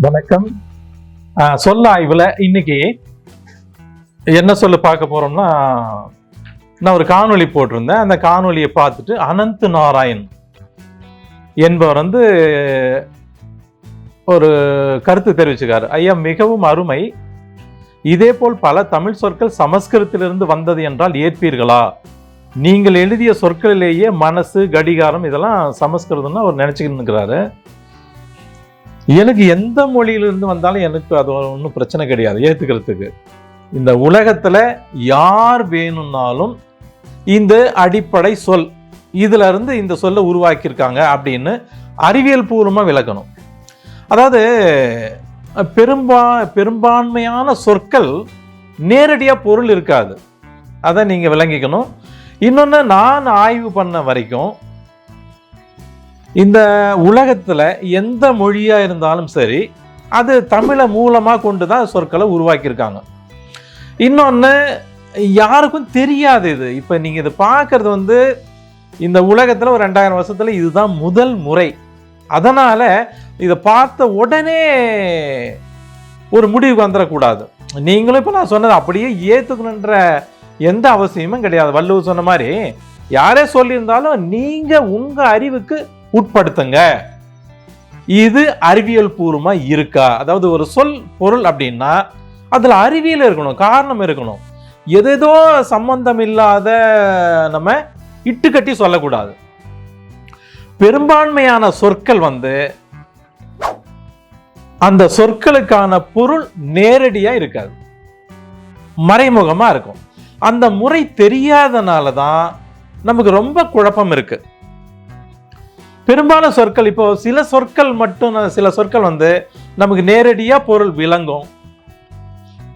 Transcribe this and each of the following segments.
வணக்கம். ஆஹ் சொல்ல இன்னைக்கு என்ன சொல்ல பார்க்க போறோம்னா நான் ஒரு காணொளி போட்டிருந்தேன். அந்த காணொலியை பார்த்துட்டு அனந்த் நாராயண் என்பவர் வந்து ஒரு கருத்து தெரிவிச்சுக்காரு. ஐயா மிகவும் அருமை. இதே போல் பல தமிழ் சொற்கள் சமஸ்கிருதத்திலிருந்து வந்தது என்றால் ஏற்பீர்களா? நீங்கள் எழுதிய சொற்களிலேயே மனசு கடிகாரம் இதெல்லாம் சமஸ்கிருதம்னு அவர் நினைச்சுக்கிட்டு இருக்கிறாரு. எனக்கு எந்த மொழியிலிருந்து வந்தாலும் எனக்கு அது ஒன்றும் பிரச்சனை கிடையாது ஏற்றுக்கிறதுக்கு இந்த உலகத்தில் யார் வேணும்னாலும் இந்த அடிப்படை சொல் இதிலிருந்து இந்த சொல்லை உருவாக்கியிருக்காங்க அப்படின்னு அறிவியல் பூர்வமாக விளக்கணும். அதாவது பெரும்பா பெரும்பான்மையான சொற்கள் நேரடியாக பொருள் இருக்காது. அதை நீங்கள் விளங்கிக்கணும். இன்னொன்று நான் ஆய்வு பண்ண வரைக்கும் இந்த உலகத்தில் எந்த மொழியாக இருந்தாலும் சரி அது தமிழை மூலமாக கொண்டு தான் சொற்களை உருவாக்கியிருக்காங்க. இன்னொன்று யாருக்கும் தெரியாது இது. இப்போ நீங்கள் இதை பார்க்குறது வந்து இந்த உலகத்தில் ஒரு ரெண்டாயிரம் வருஷத்தில் இதுதான் முதல் முறை. அதனால் இதை பார்த்த உடனே ஒரு முடிவுக்கு வந்துடக்கூடாது. நீங்களும் இப்போ நான் சொன்னது அப்படியே ஏற்றுக்கணுன்ற எந்த அவசியமும் கிடையாது. வள்ளுவர் சொன்ன மாதிரி யாரே சொல்லியிருந்தாலும் நீங்கள் உங்கள் அறிவுக்கு உட்படுத்துங்க. இது அறிவியல் பூர்வமாக இருக்கா? அதாவது ஒரு சொல் பொருள் அப்படின்னா அதில் அறிவியல் இருக்கணும் காரணம் இருக்கணும். எதேதோ சம்பந்தம் இல்லாத நம்ம இட்டுக்கட்டி சொல்லக்கூடாது. பெரும்பான்மையான சொற்கள் வந்து அந்த சொற்களுக்கான பொருள் நேரடியாக இருக்காது. மறைமுகமாக இருக்கும். அந்த முறை தெரியாதனால தான் நமக்கு ரொம்ப குழப்பம் இருக்குது பெரும்பாலும் சொற்கள் இப்போ சில சொற்கள் மட்டும் சில சொற்கள் வந்து நமக்கு நேரடியாக பொருள் விளங்கும்.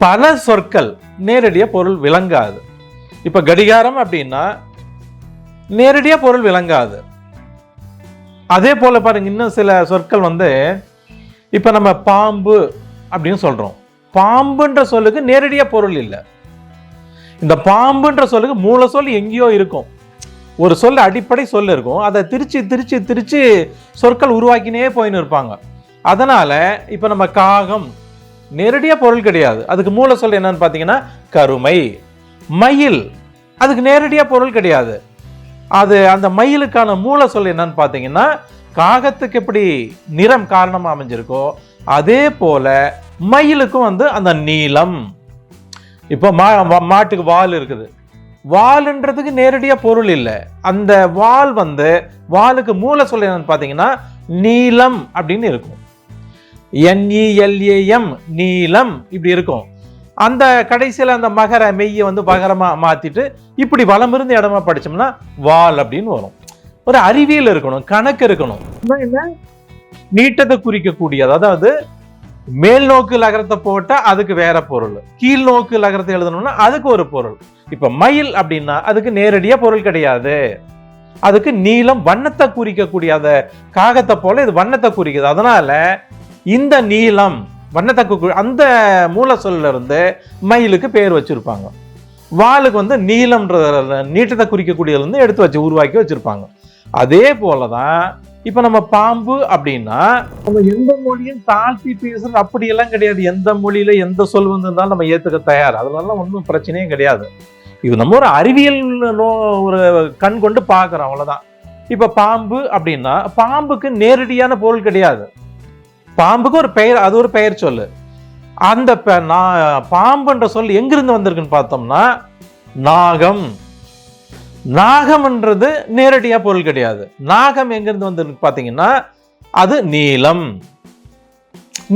பல சொற்கள் நேரடியாக பொருள் விளங்காது. இப்போ கடிகாரம் அப்படின்னா நேரடியாக பொருள் விளங்காது. அதே போல் பாருங்க இன்னும் சில சொற்கள் வந்து இப்போ நம்ம பாம்பு அப்படின்னு சொல்கிறோம் பாம்புன்ற சொல்லுக்கு நேரடியாக பொருள் இல்லை. இந்த பாம்புன்ற சொல்லுக்கு மூல சொல் எங்கேயோ இருக்கும். ஒரு சொல் அடிப்படை சொல் இருக்கும். அதை திருச்சி திருச்சி திருச்சி சொற்கள் உருவாக்கினே போயின்னு இருப்பாங்க. அதனால் இப்போ நம்ம காகம் நேரடியாக பொருள் கிடையாது. அதுக்கு மூல சொல் என்னன்னு பார்த்தீங்கன்னா கருமை. மயில் அதுக்கு நேரடியாக பொருள் கிடையாது. அது அந்த மயிலுக்கான மூல சொல் என்னன்னு பார்த்தீங்கன்னா காகத்துக்கு எப்படி நிறம் காரணமாக அமைஞ்சிருக்கோ அதே போல மயிலுக்கும் வந்து அந்த நீளம். இப்போ மா மா- மாட்டுக்கு வால் இருக்குது. வால்ன்றதுக்கு நேரடியா பொருள் இல்லை. அந்த வால் வந்து வாலுக்கு மூல சொல் என்னன்னு பார்த்தீங்கன்னா நீலம் அப்படின்னு இருக்கும். என்இஎல்ஏஎம் நீலம் இப்படி இருக்கும். அந்த கடைசியில் அந்த மகர மெய்யை வந்து பகரமா மாத்திட்டு இப்படி வலம் இருந்து இடமா படிச்சோம்னா வால் அப்படின்னு வரும். ஒரு அறிவியல் இருக்கணும் கணக்கு இருக்கணும். என்ன? நீட்டத்தை குறிக்கக்கூடியது. அதாவது மேல் நோக்கு லகரத்தை போட்டா அதுக்கு வேற பொருள். கீழ் நோக்கு லகரத்தை எழுதணும்னா அதுக்கு ஒரு பொருள். இப்ப மயில் அப்படின்னா அதுக்கு நேரடியா பொருள் கிடையாது. அதுக்கு நீளம் வண்ணத்தை குறிக்கக்கூடிய அந்த காகத்தை போல இது வண்ணத்தை குறிக்குது. அதனால இந்த நீளம் வண்ணத்தை அந்த மூல சொல்ல இருந்து மயிலுக்கு பேர் வச்சிருப்பாங்க. வாளுக்கு வந்து நீளம்ன்ற நீட்டத்தை குறிக்கக்கூடியதுலேருந்து எடுத்து வச்சு உருவாக்கி வச்சுருப்பாங்க. அதே போலதான் இப்போ நம்ம பாம்பு அப்படின்னா நம்ம எந்த மொழியும் தாழ்த்தி பேசுறது அப்படியெல்லாம் கிடையாது. எந்த மொழியில எந்த சொல் வந்திருந்தாலும் நம்ம ஏற்றுக்க தயார். அதெல்லாம் ஒன்றும் பிரச்சனையும் கிடையாது. இது நம்ம ஒரு அறிவியல் நோ- ஒரு கண் கொண்டு பார்க்குறோம் அவ்வளோதான் இப்போ பாம்பு அப்படின்னா பாம்புக்கு நேரடியான பொருள் கிடையாது. பாம்புக்கு ஒரு பெயர் அது ஒரு பெயர் சொல்லு. அந்த நான் பாம்புன்ற சொல் எங்கிருந்து வந்திருக்குன்னு பார்த்தோம்னா நாகம். நாகம்ன்றது நேரடியாக பொருள் கிடையாது. நாகம் எங்கேருந்து வந்திருக்கு பார்த்தீங்கன்னா அது நீளம்.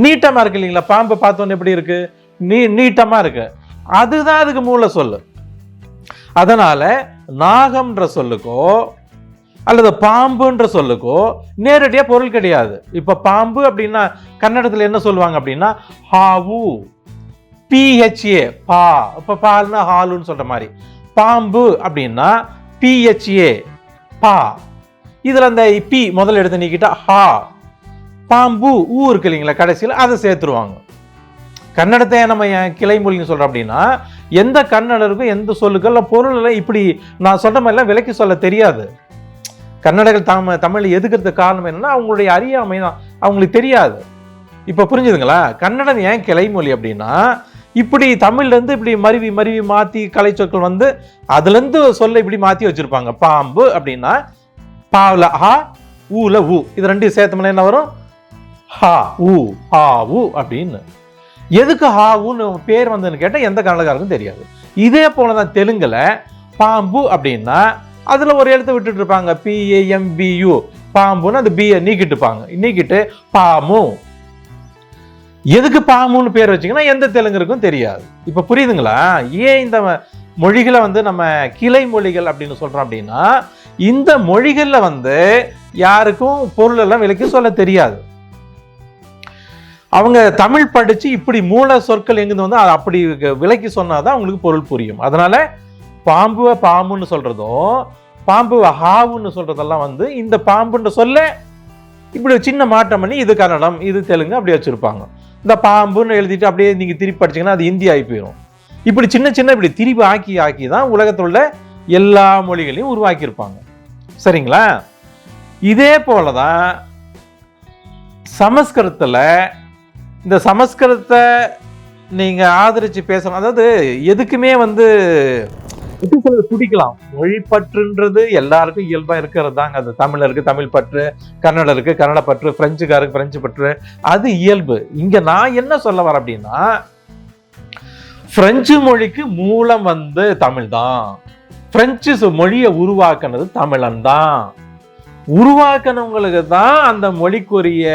நீட்டமாக இருக்கு இல்லைங்களா? பாம்பை பார்த்தோன்னு எப்படி இருக்கு? நீ நீட்டமாக இருக்கு. அதுதான் அதுக்கு மூல சொல்லு. அதனால் நாகம்ன்ற சொல்லுக்கோ அல்லது பாம்புன்ற சொல்லுக்கோ நேரடியாக பொருள் கிடையாது. இப்போ பாம்பு அப்படின்னா கன்னடத்தில் என்ன சொல்லுவாங்க அப்படின்னா ஹாவு. பிஹெச்ஏ பா. இப்போ பால்னா ஹாலுன்னு சொல்கிற மாதிரி. பாம்பு அப்படின்னா பிஹெச்ஏ பா. இதில் அந்த பி முதல்ல எடுத்து நீக்கிட்டா ஹா. பாம்பு ஊ இருக்கு இல்லைங்களா கடைசியில் அதை சேர்த்துருவாங்க. கன்னடத்தை நம்ம ஏன் கிளை மொழின்னு சொல்கிறோம் அப்படின்னா எந்த கன்னடருக்கும் எந்த சொல்லுக்கல்ல பொருள் எல்லாம் இப்படி நான் சொல்கிற மாதிரிலாம் விலக்கி சொல்ல தெரியாது. கன்னடர்கள் தாம தமிழ் எதுக்கிறதுக்கு காரணம் என்னன்னா அவங்களுடைய அறியாமை தான். அவங்களுக்கு தெரியாது. இப்போ புரிஞ்சுதுங்களா? கன்னடம் ஏன் கிளைமொழி அப்படின்னா இப்படி தமிழ்லேருந்து இப்படி மருவி மருவி மாற்றி கலைச்சொற்கள் வந்து அதுலேருந்து சொல்ல இப்படி மாற்றி வச்சுருப்பாங்க. பாம்பு அப்படின்னா பாவில் ஹா ஊல ஊ இது ரெண்டையும் சேர்த்தோம்னா என்ன வரும்? ஹா ஊ ஹா ஊ அப்படின்னு. எதுக்கு ஹா ஊன்னு பேர் வந்ததுன்னு கேட்டால் எந்த கன்னடக்காருக்கும் தெரியாது. இதே போல தான் தெலுங்கில் பாம்பு அப்படின்னா அதில் ஒரு எழுத்து விட்டுட்டு இருப்பாங்க. பிஏஎம்பியூ பாம்புன்னு அந்த பிஏ நீக்கிட்டுப்பாங்க நீக்கிட்டு பாமு எதுக்கு பாமுன்னு பேர் வச்சீங்கன்னா எந்த தெலுங்கருக்கும் தெரியாது. இப்போ புரியுதுங்களா? ஏன் இந்த மொழிகளை வந்து நம்ம கிளை மொழிகள் அப்படின்னு சொல்கிறோம் அப்படின்னா இந்த மொழிகளில் வந்து யாருக்கும் பொருள் எல்லாம் விலைக்கு சொல்ல தெரியாது. அவங்க தமிழ் படித்து இப்படி மூல சொற்கள் எங்கிருந்து வந்து அப்படி விலைக்கு சொன்னாதான் அவங்களுக்கு பொருள் புரியும். அதனால பாம்புவை பாம்புன்னு சொல்கிறதும் பாம்பு ஹாவுன்னு சொல்கிறதெல்லாம் வந்து இந்த பாம்புன்ற சொல்ல இப்படி சின்ன மாற்றம் பண்ணி இது கன்னடம் இது தெலுங்கு அப்படி வச்சுருப்பாங்க. இந்த பாம்புன்னு எழுதிட்டு அப்படியே நீங்கள் திருப்பி படிச்சிங்கன்னா அது இந்தி ஆகி போயிடும் இப்படி சின்ன சின்ன இப்படி திருப்பி ஆக்கி ஆக்கி தான் உலகத்தில் உள்ள எல்லா மொழிகளையும் உருவாக்கியிருப்பாங்க. சரிங்களா? இதே போல தான் சமஸ்கிருதத்தில் இந்த சமஸ்கிருதத்தை நீங்கள் ஆதரித்து பேசணும் அதாவது எதுக்குமே வந்து எப்படி சொல்றது துடிக்கலாம். மொழி பற்றுன்றது எல்லாருக்கும் இயல்பாக இருக்கிறது தாங்க அது. தமிழருக்கு தமிழ் பற்று கன்னடருக்கு கன்னட பற்று பிரெஞ்சுக்காருக்கு பிரெஞ்சு பற்று அது இயல்பு. இங்க நான் என்ன சொல்ல வரேன் அப்படின்னா பிரெஞ்சு மொழிக்கு மூலம் வந்து தமிழ் தான். பிரெஞ்சு மொழியை உருவாக்குனது தமிழன் தான். உருவாக்குனவங்களுக்கு தான் அந்த மொழிக்குரிய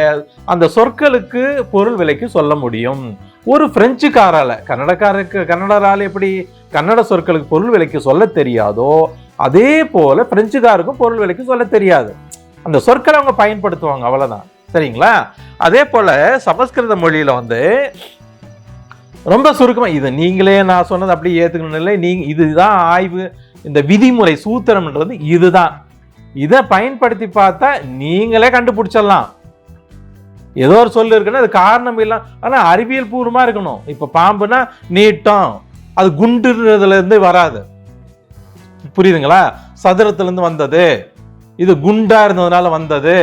அந்த சொற்களுக்கு பொருள் விலைக்கு சொல்ல முடியும். ஒரு பிரெஞ்சுக்காரால கன்னடக்காரருக்கு கன்னடரால் எப்படி கன்னட சொற்களுக்கு பொருள் விலைக்கு சொல்ல தெரியாதோ அதே போல் பிரெஞ்சுக்காருக்கும் பொருள் விலைக்கு சொல்ல தெரியாது. அந்த சொற்களை அவங்க பயன்படுத்துவாங்க அவ்வளோதான் சரிங்களா? அதே போல் சமஸ்கிருத மொழியில் வந்து ரொம்ப சுருக்கமாக இது நீங்களே நான் சொன்னது அப்படி ஏற்றுக்கணும் இல்லை நீங்கள் இதுதான் ஆய்வு இந்த விதிமுறை சூத்திரம்ன்றது இதுதான். இதை பயன்படுத்தி பார்த்தா நீங்களே கண்டுபிடிச்சிடலாம். ஏதோ ஒரு சொல்லு இருக்குன்னா அது காரணம் இல்லை ஆனால் அறிவியல் பூர்வமாக இருக்கணும். இப்போ பாம்புனா நீட்டம். அது குண்டுறதுலேருந்து வராது. புரியுதுங்களா? சதுரத்துலேருந்து வந்தது. இது குண்டாக இருந்ததுனால வந்தது.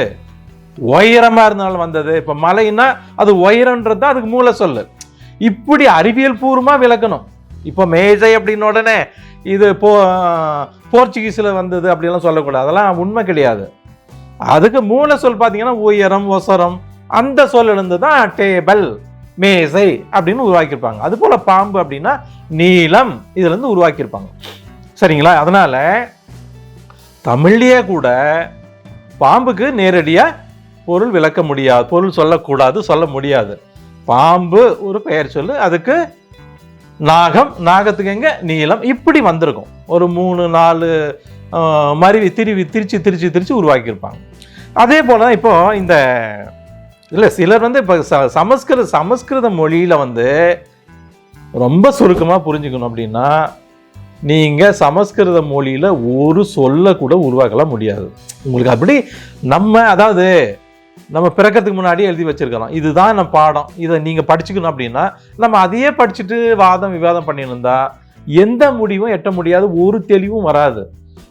உயரமாக இருந்ததுனால வந்தது. இப்போ மலைன்னா அது உயரம்ன்றது தான் அதுக்கு மூல சொல்லு. இப்படி அறிவியல் பூர்வமாக விளக்கணும். இப்போ மேஜை அப்படின்னு உடனே இது போ போர்ச்சுகீஸில் வந்தது அப்படிலாம் சொல்லக்கூடாது. அதெல்லாம் உண்மை கிடையாது. அதுக்கு மூல சொல் பார்த்தீங்கன்னா உயரம் ஒசரம் அந்த சொல்லிருந்து தான் டேபிள். மேசை அப்படின்னு உருவாக்கியிருப்பாங்க. அது போல பாம்பு அப்படின்னா நீளம் இதுல இருந்து உருவாக்கியிருப்பாங்க. சரிங்களா? அதனால தமிழ்லேயே கூட பாம்புக்கு நேரடியாக பொருள் விளக்க முடியாது. பொருள் சொல்லக்கூடாது சொல்ல முடியாது. பாம்பு ஒரு பெயர் சொல்லு அதுக்கு நாகம் நாகத்துக்கு எங்க? நீளம். இப்படி வந்திருக்கும். ஒரு மூணு நாலு மருவி திருவி திரிச்சு திரிச்சு திரிச்சு உருவாக்கியிருப்பாங்க. அதே போல தான் இப்போ இந்த இல்லை சிலர் வந்து இப்போ ச சமஸ்கிருத சமஸ்கிருத மொழியில் வந்து ரொம்ப சுருக்கமாக புரிஞ்சுக்கணும் அப்படின்னா நீங்கள் சமஸ்கிருத மொழியில் ஒரு சொல்ல கூட உருவாக்கலாம் முடியாது. உங்களுக்கு அப்படி நம்ம அதாவது நம்ம பிறக்கிறதுக்கு முன்னாடியே எழுதி வச்சிருக்கிறோம் இதுதான் நம்ம பாடம். இதை நீங்கள் படிச்சுக்கணும் அப்படின்னா நம்ம அதையே படிச்சுட்டு வாதம் விவாதம் பண்ணியிருந்தா எந்த முடிவும் எட்ட முடியாது ஒரு தெளிவும் வராது.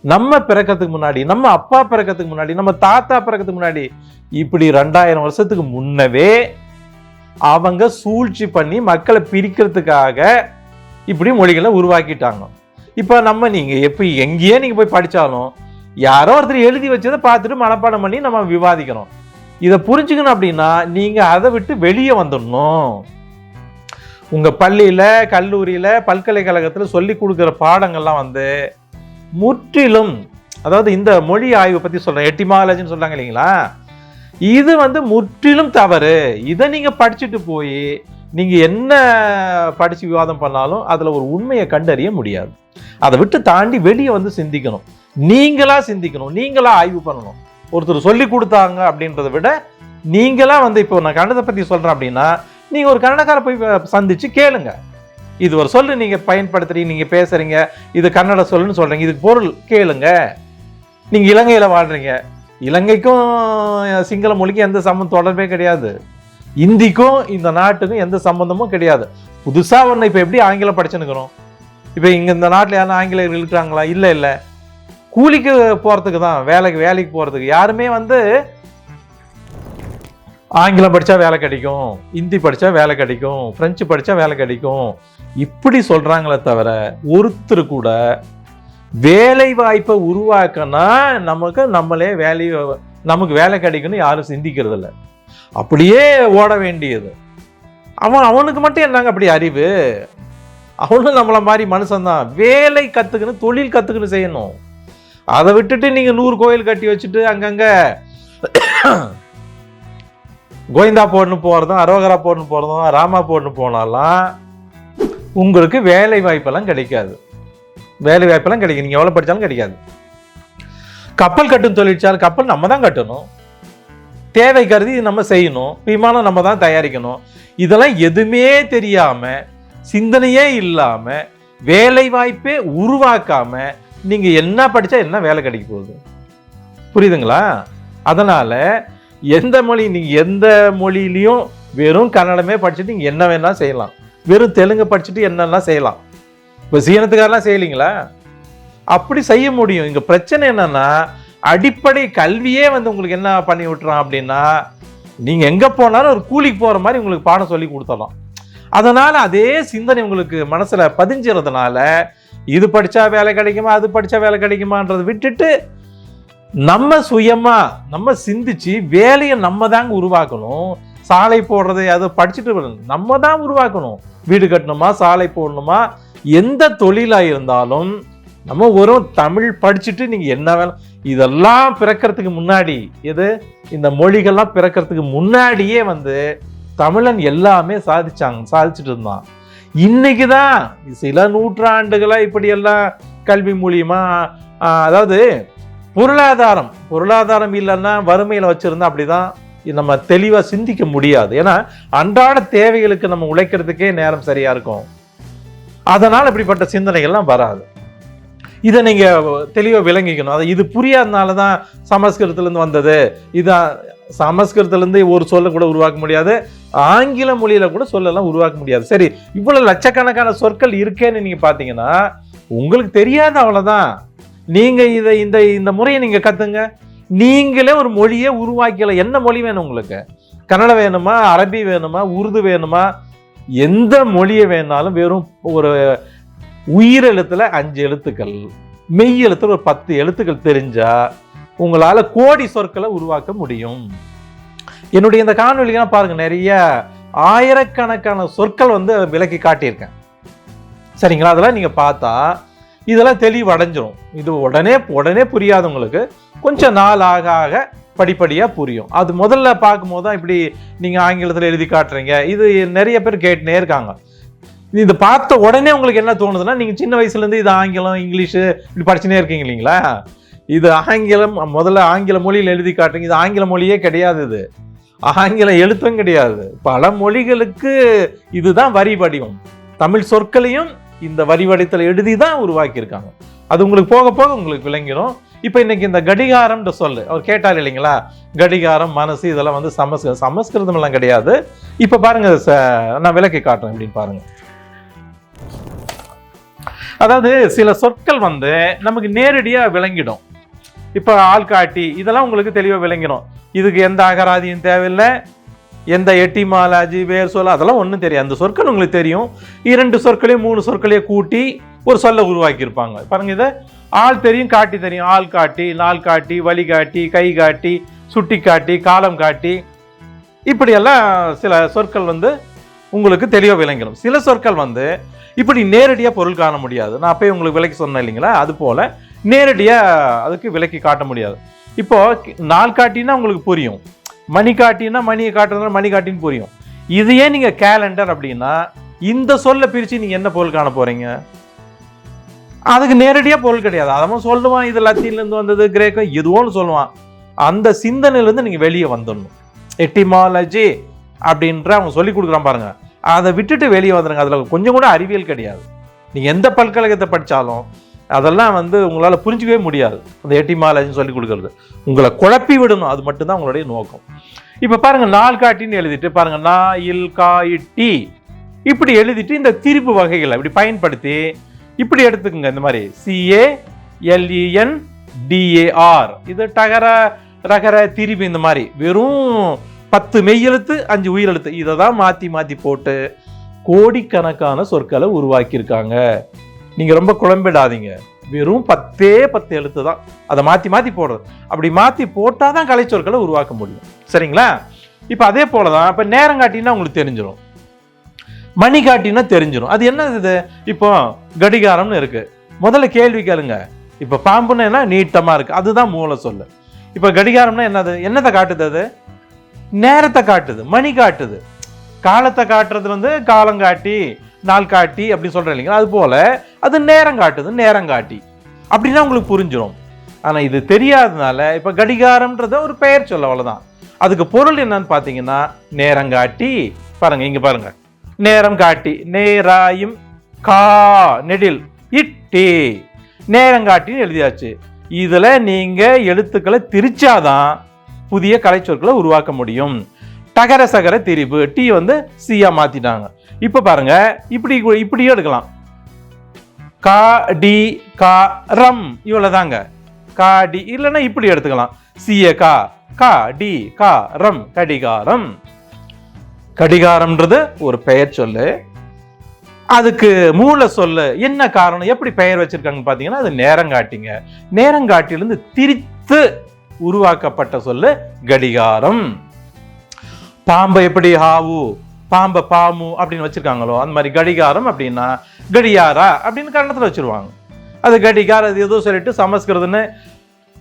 நம்ம பிறக்கிறதுக்கு முன்னாடி நம்ம அப்பா பிறக்கிறதுக்கு முன்னாடி நம்ம தாத்தா பிறக்கிறதுக்கு முன்னாடி இப்படி ரெண்டாயிரம் வருஷத்துக்கு முன்னவே அவங்க சூழ்ச்சி பண்ணி மக்களை பிரிக்கிறதுக்காக இப்படி மொழிகளை உருவாக்கிட்டாங்க. இப்போ நம்ம நீங்கள் எப்போ எங்கேயே நீங்கள் போய் படித்தாலும் யாரோ ஒருத்தர் எழுதி வச்சதை பார்த்துட்டு மனப்பாடம் பண்ணி நம்ம விவாதிக்கிறோம். இதை புரிஞ்சுக்கணும் அப்படின்னா நீங்கள் அதை விட்டு வெளியே வந்துடணும். உங்கள் பள்ளியில் கல்லூரியில் பல்கலைக்கழகத்தில் சொல்லி கொடுக்குற பாடங்கள்லாம் வந்து முற்றிலும் அதாவது இந்த மொழி ஆய்வை பற்றி சொல்கிறேன் எட்டிமாலஜின்னு சொல்கிறாங்க இல்லைங்களா? இது வந்து முற்றிலும் தவறு. இதை நீங்கள் படிச்சுட்டு போய் நீங்கள் என்ன படித்து விவாதம் பண்ணாலும் அதில் ஒரு உண்மையை கண்டறிய முடியாது. அதை விட்டு தாண்டி வெளியே வந்து சிந்திக்கணும். நீங்களாக சிந்திக்கணும். நீங்களாக ஆய்வு பண்ணணும். ஒருத்தர் சொல்லி கொடுத்தாங்க அப்படின்றத விட நீங்களாக வந்து இப்போ நான் கன்னடத்தை பற்றி சொல்கிறேன் அப்படின்னா நீங்கள் ஒரு கன்னடக்கார போய் சந்தித்து கேளுங்கள் இது ஒரு சொல்லு நீங்கள் பயன்படுத்துகிறீங்க நீங்கள் பேசுகிறீங்க இது கன்னட சொல்லுன்னு சொல்கிறீங்க இதுக்கு பொருள் கேளுங்க. நீங்கள் இலங்கையில் வாழ்கிறீங்க இலங்கைக்கும் சிங்கள மொழிக்கும் எந்த சம்மந்தம் தொடர்பே கிடையாது. இந்திக்கும் இந்த நாட்டுக்கும் எந்த சம்பந்தமும் கிடையாது. புதுசாக ஒன்று இப்போ எப்படி ஆங்கிலம் படிச்சுன்னுக்கிறோம்? இப்போ இங்கே இந்த நாட்டில் யாரும் ஆங்கிலேயர்கள் இருக்கிறாங்களா? இல்லை இல்லை. கூலிக்கு போகிறதுக்கு தான் வேலைக்கு வேலைக்கு போகிறதுக்கு யாருமே வந்து ஆங்கிலம் படித்தா வேலை கிடைக்கும் ஹிந்தி படித்தா வேலை கிடைக்கும் ஃப்ரெஞ்சு படித்தா வேலை கிடைக்கும். இப்படி சொல்கிறாங்களே தவிர ஒருத்தர் கூட வேலை வாய்ப்பை உருவாக்கினா நமக்கு நம்மளே வேலையை நமக்கு வேலை கிடைக்கும்னு யாரும் சிந்திக்கிறதில்ல. அப்படியே ஓட வேண்டியது. அவன் அவனுக்கு மட்டும் என்னங்க அப்படி அறிவு? அவனும் நம்மளை மாதிரி மனுஷன்தான். வேலை கற்றுக்கணும் தொழில் கற்றுக்கணும் செய்யணும். அதை விட்டுட்டு நீங்கள் நூறு கோயில் கட்டி வச்சுட்டு அங்கங்கே கோவிந்தா போடணும் போகிறதும் அரோகரா போடணும் போகிறதும் ராமா போடணும் போனாலாம் உங்களுக்கு வேலை வாய்ப்பெல்லாம் கிடைக்காது. வேலை வாய்ப்பெல்லாம் கிடைக்கும். நீங்கள் எவ்வளோ படித்தாலும் கிடைக்காது. கப்பல் கட்டும் தொழிற்சாலை கப்பல் நம்ம தான் கட்டணும். தேவை கருதி இது நம்ம செய்யணும். விமானம் நம்ம தான் தயாரிக்கணும். இதெல்லாம் எதுவுமே தெரியாமல் சிந்தனையே இல்லாமல் வேலை வாய்ப்பே உருவாக்காமல் நீங்கள் என்ன படித்தா என்ன வேலை கிடைக்க போகுது? புரியுதுங்களா? அதனால் எந்த மொழி நீங்கள் எந்த மொழியிலையும் வெறும் கன்னடமே படிச்சுட்டு நீங்கள் என்ன வேணால் செய்யலாம். வெறும் தெலுங்கு படிச்சுட்டு என்னெல்லாம் செய்யலாம்? இப்போ சீனத்துக்காரெலாம் செய்யலீங்களா? அப்படி செய்ய முடியும். இங்கே பிரச்சனை என்னன்னா அடிப்படை கல்வியே வந்து உங்களுக்கு என்ன பண்ணி விட்டுறான் அப்படின்னா நீங்கள் எங்கே போனாலும் ஒரு கூலிக்கு போகிற மாதிரி உங்களுக்கு பாடம் சொல்லி கொடுத்துடலாம். அதனால் அதே சிந்தனை உங்களுக்கு மனசில் பதிஞ்சிறதுனால இது படித்தா வேலை கிடைக்குமா அது படித்தா வேலை கிடைக்குமான்றதை விட்டுட்டு நம்ம சுயமாக நம்ம சிந்திச்சு வேலையை நம்ம தாங்க உருவாக்கணும். சாலை போடுறது அதை படிச்சுட்டு வரணும். நம்ம தான் உருவாக்கணும். வீடு கட்டணுமா சாலை போடணுமா எந்த தொழிலாக இருந்தாலும் நம்ம ஒரு தமிழ் படிச்சுட்டு நீங்கள் என்ன வேலை இதெல்லாம் பிறக்கிறதுக்கு முன்னாடி எது? இந்த மொழிகள்லாம் பிறக்கிறதுக்கு முன்னாடியே வந்து தமிழன் எல்லாமே சாதிச்சாங்க சாதிச்சுட்டு இருந்தான். இன்னைக்கு தான் சில நூற்றாண்டுகளாக இப்படி எல்லாம் கல்வி மூலியமா அதாவது பொருளாதாரம் பொருளாதாரம் இல்லைன்னா வறுமையில் வச்சுருந்தா அப்படி தான் நம்ம தெளிவா சிந்திக்க முடியாது. ஏன்னா அன்றாட தேவைகளுக்கு நம்ம உழைக்கிறதுக்கே நேரம் சரியா இருக்கும். அதனால் இப்படிப்பட்ட சிந்தனைகள்லாம் வராது. இதை நீங்க தெளிவா விளங்கிக்கணும். அது இது புரியாதனால தான் சமஸ்கிருதத்துலேருந்து வந்தது. இதான் சமஸ்கிருதத்துலேருந்து ஒரு சொல்ல கூட உருவாக்க முடியாது. ஆங்கில மொழியில கூட சொல்லலாம் உருவாக்க முடியாது. சரி இவ்வளோ லட்சக்கணக்கான சொற்கள் இருக்கேன்னு நீங்கள் பார்த்தீங்கன்னா உங்களுக்கு தெரியாது அவ்வளோதான் நீங்கள் இதை இந்த இந்த முறையை நீங்கள் கற்றுங்க நீங்களே ஒரு மொழியே உருவாக்கல என்ன மொழி வேணும் உங்களுக்கு? கன்னடம் வேணுமா? அரபி வேணுமா? உருது வேணுமா? எந்த மொழியை வேணாலும் வெறும் ஒரு உயிரெழுத்துல அஞ்சு எழுத்துக்கள் மெய் எழுத்துல ஒரு பத்து எழுத்துக்கள் தெரிஞ்சா உங்களால் கோடி சொற்களை உருவாக்க முடியும். என்னுடைய இந்த காணொலிலாம் பாருங்க நிறைய ஆயிரக்கணக்கான சொற்கள் வந்து விலக்கி காட்டியிருக்கேன். சரிங்களா? அதெல்லாம் நீங்கள் பார்த்தா இதெல்லாம் தெளிவடைஞ்சிரும். இது உடனே உடனே புரியாதவங்களுக்கு கொஞ்சம் நாள் ஆக ஆக படிப்படியாக புரியும். அது முதல்ல பார்க்கும்போது தான் இப்படி நீங்கள் ஆங்கிலத்தில் எழுதி காட்டுறீங்க. இது நிறைய பேர் கேட்டுனே இருக்காங்க. இது பார்த்த உடனே உங்களுக்கு என்ன தோணுதுன்னா நீங்கள் சின்ன வயசுலேருந்து இது ஆங்கிலம் இங்கிலீஷு இப்படி படிச்சுனே இருக்கீங்க இல்லைங்களா? இது ஆங்கிலம் முதல்ல ஆங்கில மொழியில் எழுதி காட்டுறீங்க. இது ஆங்கில மொழியே கிடையாது இது. ஆங்கில எழுத்தும் கிடையாது. பல மொழிகளுக்கு இதுதான் வரி வடிவம். தமிழ் சொற்களையும் இந்த வரி எழுதி தான் உருவாக்கியிருக்காங்க. அது உங்களுக்கு போக போக உங்களுக்கு விளங்கிடும். இப்போ இன்னைக்கு இந்த கடிகாரம்ன்ற சொல்லு. அவர் கேட்டார் இல்லைங்களா? கடிகாரம் மனசு இதெல்லாம் வந்து சமஸ்கிருதம் சமஸ்கிருதம் எல்லாம் கிடையாது. இப்போ பாருங்க ச- நான் விளக்கி காட்டுறேன் அப்படின்னு பாருங்க. அதாவது சில சொற்கள் வந்து நமக்கு நேரடியாக விளங்கிடும். இப்போ ஆள்காட்டி இதெல்லாம் உங்களுக்கு தெளிவாக விளங்கிடும். இதுக்கு எந்த அகராதியும் தேவையில்லை. எந்த எட்டிமாலாஜி வேர் சொல்ல அதெல்லாம் ஒன்றும் தெரியாது. அந்த சொற்கள் உங்களுக்கு தெரியும். இரண்டு சொற்களையும் மூணு சொற்களையும் கூட்டி ஒரு சொல்ல உருவாக்கியிருப்பாங்க. பாருங்க இதை ஆள் தெரியும் காட்டி தெரியும். ஆள் காட்டி நாள் காட்டி வழி காட்டி கை காட்டி சுட்டி காட்டி காலம் காட்டி. இப்படியெல்லாம் சில சொற்கள் வந்து உங்களுக்கு தெளிவாக விளங்கிடும். சில சொற்கள் வந்து இப்படி நேரடியாக பொருள் காண முடியாது. நான் அப்போயே உங்களுக்கு விலைக்கு சொன்னேன் இல்லைங்களா? அது போல் நேரடியாக அதுக்கு விலக்கி காட்ட முடியாது. இப்போது நாள் காட்டினா உங்களுக்கு புரியும். மணி காட்டினா மணியை காட்டுறதுனா மணி காட்டின்னு புரியும். ஏன் நீங்கள் கேலண்டர் அப்படின்னா இந்த சொல்ல பிரித்து நீங்கள் என்ன பொருள் காண போகிறீங்க அதுக்கு நேரடியாக பொருள் கிடையாது. அவன் சொல்லுவான் இது லத்தீன்லேருந்து வந்தது கிரேக்கம் எதுவும் சொல்லுவான். அந்த சிந்தனையில இருந்து வெளியே வந்துடணும். எட்டிமாலஜி அப்படின்ற அவன் சொல்லி கொடுக்குறான் பாருங்கள் அதை விட்டுட்டு வெளியே வந்துடுங்க அதில் கொஞ்சம் கூட அறிவியல் கிடையாது. நீங்கள் எந்த பல்கழகத்தை படித்தாலும் அதெல்லாம் வந்து உங்களால் புரிஞ்சிக்கவே முடியாது. அந்த எட்டிமாலஜின்னு சொல்லி கொடுக்கறது. உங்களை குழப்பி விடணும். அது மட்டும்தான் உங்களுடைய நோக்கம். இப்போ பாருங்கள் நாள் காட்டின்னு எழுதிட்டு பாருங்கள் நா இல் கா டி. இப்படி எழுதிட்டு இந்த திரிப்பு வகைகளை இப்படி பயன்படுத்தி இப்படி எடுத்துக்கோங்க. இந்த மாதிரி சிஏ எல்இஎன் டிஏஆர் இது டகர ரகர திரிப்பு இந்த மாதிரி. வெறும் பத்து மெய்யெழுத்து அஞ்சு உயிரெழுத்து இதை தான் மாற்றி மாற்றி போட்டு கோடிக்கணக்கான சொற்களை உருவாக்கியிருக்காங்க. நீங்கள் ரொம்ப குழம்பிடாதீங்க. வெறும் பத்தே பத்து எழுத்து தான். அதை மாற்றி மாற்றி போடுறது. அப்படி மாற்றி போட்டால் தான் கலைச்சொற்களை உருவாக்க முடியும். சரிங்களா? இப்போ அதே போல தான் இப்போ நேரம் காட்டினா உங்களுக்கு தெரிஞ்சிடும் மணி காட்டினா தெரிஞ்சிடும் அது என்ன இது? இப்போ கடிகாரம்னு இருக்குது முதல்ல கேள்வி கேளுங்க. இப்போ பாம்புன்னு என்ன? நீட்டமாக இருக்குது அதுதான் மூல சொல்லு. இப்போ கடிகாரம்னா என்னது? என்னத்தை காட்டுது அது? நேரத்தை காட்டுது. மணி காட்டுது. காலத்தை காட்டுறது வந்து காலம் காட்டி நாள் காட்டி அப்படி சொல்கிறேன் இல்லைங்களா? அது போல் அது நேரம் காட்டுது நேரம் காட்டி. அப்படின்னா உங்களுக்கு புரிஞ்சிடும் ஆனால் இது தெரியாததுனால இப்போ கடிகாரம்ன்றத ஒரு பெயர் சொல்ல அவ்வளோதான் அதுக்கு பொருள் என்னன்னு பார்த்தீங்கன்னா நேரம் காட்டி பாருங்கள் இங்கே பாருங்கள் நேரம் காட்டி நேராயும் கா நெடில் இட்டி. நேரங்காட்டின்னு எழுதியாச்சு. இதில் நீங்கள் எழுத்துக்களை திரிச்சாதான் புதிய கலைச்சொற்களை உருவாக்க முடியும். டகர சகர திரிப்பு டி வந்து சியா மாத்திட்டாங்க. இப்ப பாருங்க இப்படி இப்படியும் எடுக்கலாம். கா டி கா ரம் இவ்வளவுதாங்க. கா டி இல்லைன்னா இப்படி எடுத்துக்கலாம். சிய கா கா டி கா ரம் கடிகாரம். கடிகாரம்ன்றது ஒரு பெயர் சொல்லு. அதுக்கு மூல சொல்லு என்ன காரணம் எப்படி பெயர் வச்சிருக்காங்கன்னு பாத்தீங்கன்னா அது நேரங்காட்டிங்க நேரங்காட்டிலிருந்து திரித்து உருவாக்கப்பட்ட சொல்லு கடிகாரம். பாம்பை எப்படி ஹாவு? பாம்பை பாமு அப்படின்னு வச்சிருக்காங்களோ அந்த மாதிரி கடிகாரம் அப்படின்னா கடியாரா அப்படின்னு கன்னடத்தில் வச்சிருவாங்க. அது கடிகார அது எதுவும் சொல்லிட்டு சமஸ்கிருதன்னு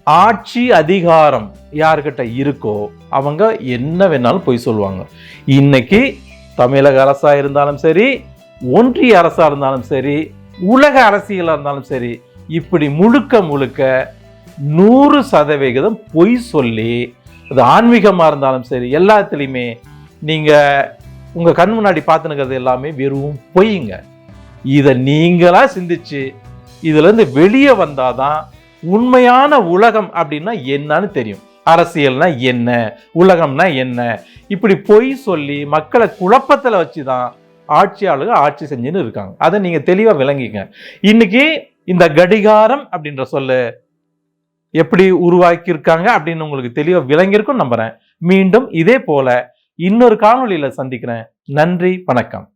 ஆட்சி அதிகாரம் யாருக்கிட்ட இருக்கோ அவங்க என்ன வேணாலும் போய் சொல்லுவாங்க. இன்னைக்கு தமிழக அரசாக இருந்தாலும் சரி ஒன்றிய அரசாக இருந்தாலும் சரி உலக அரசியலாக இருந்தாலும் சரி இப்படி முழுக்க முழுக்க நூறு சதவிகிதம் பொய் சொல்லி அது ஆன்மீகமாக இருந்தாலும் சரி எல்லாத்துலேயுமே நீங்கள் உங்கள் கண் முன்னாடி பார்த்துனுக்கிறது எல்லாமே வெறும் பொய்ங்க. இதை நீங்களாக சிந்திச்சு இதுலேருந்து வெளியே வந்தால் தான் உண்மையான உலகம் அப்படின்னா என்னன்னு தெரியும். அரசியல்னா என்ன உலகம்னா என்ன? இப்படி பொய் சொல்லி மக்களை குழப்பத்தில் வச்சு தான் ஆட்சியாளர்கள் ஆட்சி செஞ்சுன்னு இருக்காங்க. அதை நீங்கள் தெளிவாக விளங்கிங்க இன்னைக்கு இந்த கடிகாரம் அப்படின்ற சொல்லு எப்படி உருவாக்கியிருக்காங்க அப்படின்னு உங்களுக்கு தெளிவாக விளங்கியிருக்கும் நம்புறேன். மீண்டும் இதே போல இன்னொரு காணொளியில சந்திக்கிறேன். நன்றி வணக்கம்.